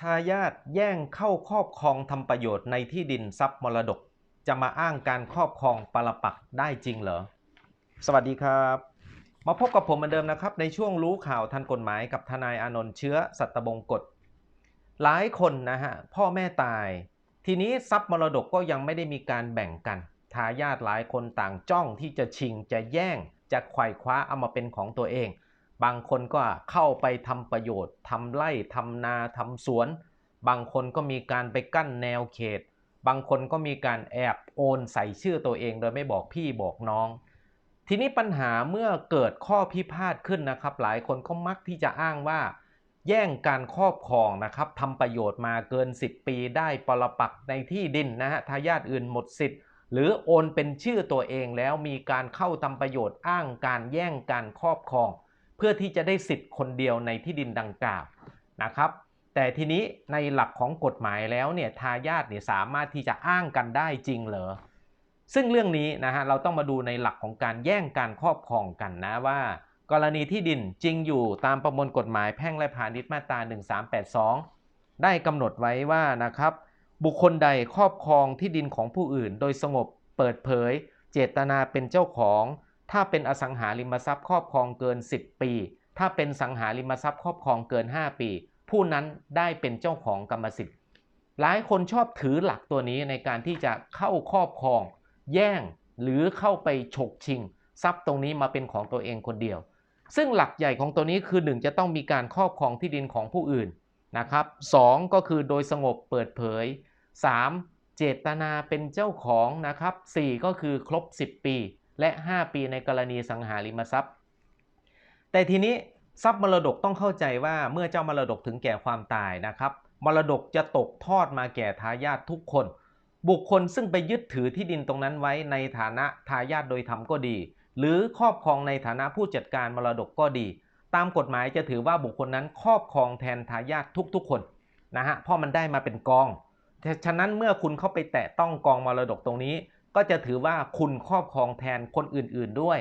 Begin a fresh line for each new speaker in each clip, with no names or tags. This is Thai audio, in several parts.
ทายาทแย่งเข้าครอบครองทำประโยชน์ในที่ดินทรัพย์มรดก จะมาอ้างการครอบครองปรปักได้จริงเหรอ สวัสดีครับ มาพบกับผมเหมือนเดิมนะครับ ในช่วงรู้ข่าวทันกฎหมายกับทนายอานนท์เชื้อสัตบงกฎหลายคนนะฮะพ่อแม่ตาย ทีนี้ทรัพย์มรดกก็ยังไม่ได้มีการแบ่งกันทายาทหลายคนต่างจ้องที่จะชิงจะแย่งจะไขว่คว้าเอามาเป็นของตัวเอง บางคนก็เข้าไปทำประโยชน์ทำไร่ทำนาทำสวน บางคนก็มีการไปกั้นแนวเขต บางคนก็มีการแอบโอนใส่ชื่อตัวเอง โดยไม่บอกพี่บอกน้อง ทีนี้ปัญหาเมื่อเกิดข้อพิพาทขึ้นนะครับ หลายคนก็มักที่จะอ้างว่า แย่งการครอบครองนะครับทำประโยชน์มาเกิน 10 ปีได้ปรปักในที่ดินนะฮะทายาทอื่นหมดสิทธิ์หรือโอนเป็นชื่อตัวเองแล้วมีการเข้าทำประโยชน์อ้างการแย่งการครอบครอง เพื่อที่จะได้สิทธิ์คนเดียวในที่ดินดังกล่าวนะครับ แต่ทีนี้ในหลักของกฎหมายแล้วเนี่ยทายาทเนี่ยสามารถที่จะอ้างกันได้จริงเหรอซึ่งเรื่องนี้นะฮะเราต้องมาดูในหลักของการแย่งการครอบครองกันนะว่า กรณีที่ดินจริงอยู่ตามประมวลกฎหมายแพ่งและพาณิชย์มาตรา 1382 ได้กำหนดไว้ว่านะครับ บุคคลใดครอบครองที่ดินของผู้อื่น โดยสงบเปิดเผย เจตนาเป็นเจ้าของ ถ้าเป็นอสังหาริมทรัพย์ครอบครองเกิน 10 ปี ถ้าเป็นสังหาริมทรัพย์ครอบครองเกิน 5 ปี ผู้นั้นได้เป็นเจ้าของกรรมสิทธิ์ หลายคนชอบถือหลักตัวนี้ในการที่จะเข้าครอบครอง แย่งหรือเข้าไปฉกชิง ทรัพย์ตรงนี้มาเป็นของตัวเองคนเดียว ซึ่งหลักใหญ่ของตัวนี้คือ 1 จะต้องมีการครอบครองที่ดินของผู้อื่นนะครับ 2 ก็คือโดยสงบเปิดเผย 3. เจตนาเป็นเจ้าของนะครับ 4 ก็คือครบ 10 ปี และ 5 ปีในกรณีสังหาริมทรัพย์ แต่ทีนี้ทรัพย์มรดกต้องเข้าใจว่าเมื่อเจ้ามรดกถึงแก่ความตายนะครับ มรดกจะตกทอดมาแก่ทายาททุกคน บุคคลซึ่งไปยึดถือที่ดินตรงนั้นไว้ในฐานะทายาทโดยธรรมก็ดี หรือครอบครองในฐานะผู้จัดการมรดกก็ดี ตามกฎหมายจะถือว่าบุคคลนั้นครอบครองแทนทายาททุกๆคนนะฮะเพราะมันได้มาเป็นกองฉะนั้นเมื่อคุณเข้าไปแตะต้องกองมรดกตรงนี้ ก็จะถือว่าคุณครอบครองแทนคนอื่น ๆด้วย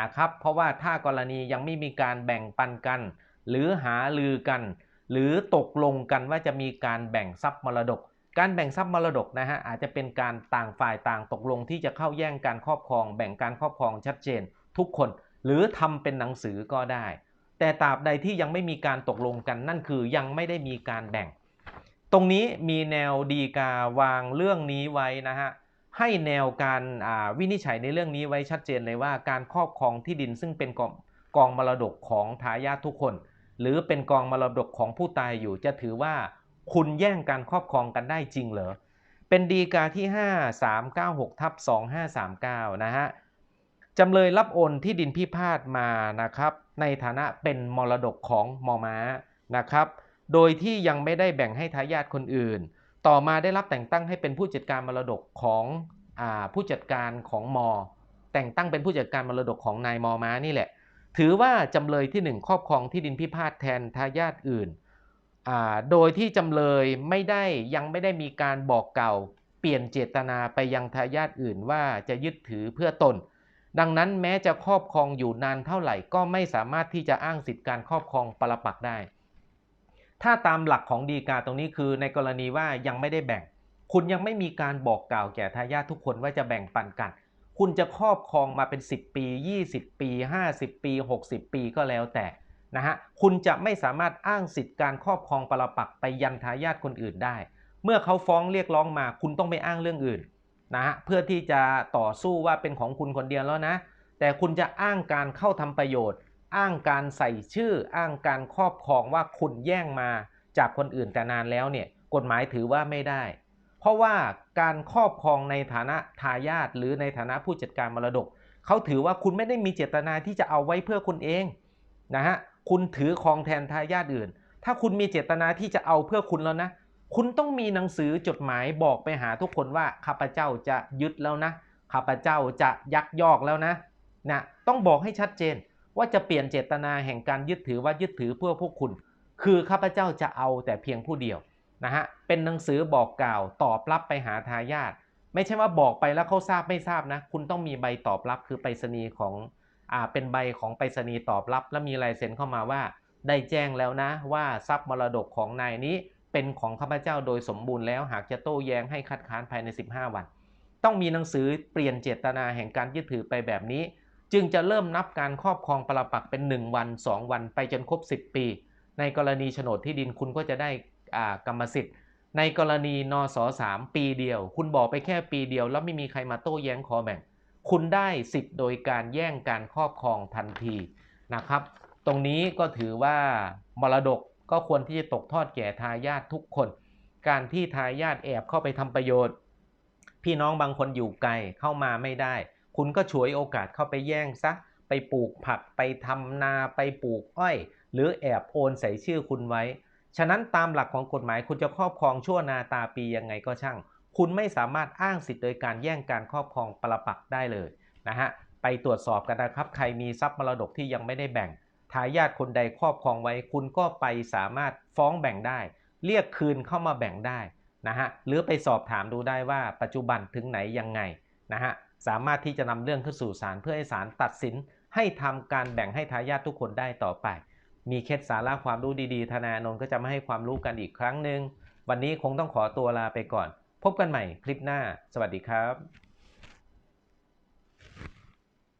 นะครับ เพราะว่าถ้ากรณียังไม่มีการแบ่งปันกัน หรือหาลือกัน หรือตกลงกันว่าจะมีการแบ่งทรัพย์มรดก การแบ่งทรัพย์มรดกนะฮะอาจจะเป็นการต่างฝ่ายต่างตกลงที่จะเข้าแย่งการครอบครอง แบ่งการครอบครองชัดเจน ทุกคน หรือทำเป็นหนังสือก็ได้ แต่ตราบใดที่ยังไม่มีการตกลงกันนั่นคือยังไม่ได้มีการแบ่ง ตรงนี้มีแนวดีกาวางเรื่องนี้ไว้นะฮะ ให้แนวการวินิจฉัยในเรื่องนี้ไว้ชัดเจนเลยว่าการครอบครองที่ดินซึ่งเป็นกองกองมรดกของทายาททุกคน หรือเป็นกองมรดกของผู้ตายอยู่ จะถือว่าคุณแย่งการครอบครองกันได้จริงเหรอเป็นดีกาที่ 5396ทับ2539 นะฮะจำเลยรับโอนที่ดินพิพาทมานะครับ ในฐานะเป็นมรดกของมอม้านะครับ โดยที่ยังไม่ได้แบ่งให้ทายาทคนอื่น ต่อมาได้รับแต่งตั้งให้เป็นผู้จัดการมรดกของอผู้จัดการของมอ แต่งตั้งเป็นผู้จัดการมรดกของนายมอม้านี่แหละ ถือว่าจำเลยที่ 1 ครอบครองที่ดินพิพาทแทนทายาทอื่น โดยที่จำเลยไม่ได้ยังไม่ได้มีการบอกเกล่าวเปลี่ยนเจตนาไปยังทายาทอื่นว่าจะยึดถือเพื่อตน ดังนั้นแม้จะครอบครองอยู่นานเท่าไหร่ก็ไม่สามารถที่จะอ้างสิทธิการครอบครองปรปักได้ ถ้าตามหลักของดีกาตรงนี้คือในกรณีว่ายังไม่ได้แบ่ง คุณยังไม่มีการบอกกล่าวแก่ทายาททุกคนว่าจะแบ่งปันกัน คุณจะครอบครองมาเป็น 10 ปี 20 ปี 50 ปี 60 ปีก็แล้วแต่นะฮะคุณจะไม่สามารถอ้างสิทธิ์การครอบครองปรปักไปยันทายาทคนอื่นได้ เมื่อเขาฟ้องเรียกร้องมา คุณต้องไปอ้างเรื่องอื่นนะฮะเพื่อที่จะต่อสู้ว่าเป็นของคุณคนเดียวแล้วนะ แต่คุณจะอ้างการเข้าทำประโยชน์ อ้างการใส่ชื่ออ้างการครอบครองว่าคุณแย่งมาจากคนอื่นแต่นานแล้วเนี่ยกฎหมายถือว่าไม่ได้ เพราะว่าการครอบครองในฐานะทายาทหรือในฐานะผู้จัดการมรดกเขาถือว่าคุณไม่ได้มีเจตนาที่จะเอาไว้เพื่อคุณเองนะฮะคุณถือครองแทนทายาทอื่น ถ้าคุณมีเจตนาที่จะเอาเพื่อคุณแล้วนะ คุณต้องมีหนังสือจดหมายบอกไปหาทุกคนว่าข้าพเจ้าจะยึดแล้วนะข้าพเจ้าจะยักยอกแล้วนะนะต้องบอกให้ชัดเจน ว่าจะเปลี่ยนเจตนาแห่งการยึดถือว่ายึดถือเพื่อพวกคุณ คือข้าพเจ้าจะเอาแต่เพียงผู้เดียวนะฮะเป็นหนังสือบอกกล่าวตอบรับไปหาทายาทไม่ใช่ว่าบอกไปแล้วเขาทราบไม่ทราบนะคุณต้องมีใบตอบรับคือไปรษณีย์ของอ่าเป็นใบของไปรษณีย์ตอบรับ และมีลายเซ็นเข้ามาว่า ได้แจ้งแล้วนะว่าทรัพย์มรดกของนายนี้เเป็นของข้าพเจ้าโดยสมบูรณ์แล้วหากจะโต้แย้งให้คัดค้านภายใน 15 วัน ต้องมีหนังสือเปลี่ยนเจตนาแห่งการยึดถือไปแบบนี้ จึงจะเริ่มนับการครอบครองปรปักเป็น 1 วัน 2 วันไปจนครบ 10 ปี ในกรณีโฉนดที่ดินคุณก็จะได้กรรมสิทธิ์ ในกรณีนสสามปีเดียว คุณบอกไปแค่ปีเดียว แล้วไม่มีใครมาโต้แย้งคอแบ่ง คุณได้สิทธิ์โดยการแย่งการครอบครองทันทีนะครับ ตรงนี้ก็ถือว่ามรดกก็ควรที่จะตกทอดแก่ทายาททุกคน การที่ทายาทแอบเข้าไปทำประโยชน์ พี่น้องบางคนอยู่ไกลเข้ามาไม่ได้ คุณก็ฉวยโอกาสเข้าไปแย่งซะ ไปปลูกผักไปทำนาไปปลูกอ้อย หรือแอบโอนใส่ชื่อคุณไว้ ฉะนั้นตามหลักของกฎหมายคุณจะครอบครองชั่วนาตาปียังไงก็ช่าง คุณไม่สามารถอ้างสิทธิ์โดยการแย่งการครอบครองประปักได้เลยนะฮะไปตรวจสอบกันนะครับ ใครมีทรัพย์มรดกที่ยังไม่ได้แบ่งทายาทคนใดครอบครองไว้ คุณก็ไปสามารถฟ้องแบ่งได้ เรียกคืนเข้ามาแบ่งได้นะฮะหรือไปสอบถามดูได้ว่าปัจจุบันถึงไหนยังไงนะฮะ สามารถที่จะนำเรื่องขึ้นสู่ศาลเพื่อให้ศาลตัดสินให้ทำการแบ่งให้ทายาททุกคนได้ต่อไป มีเคล็ดสาระความรู้ดีๆ ธนาโนนก็จะมาให้ความรู้กันอีกครั้งหนึ่ง วันนี้คงต้องขอตัวลาไปก่อน พบกันใหม่คลิปหน้า สวัสดีครับ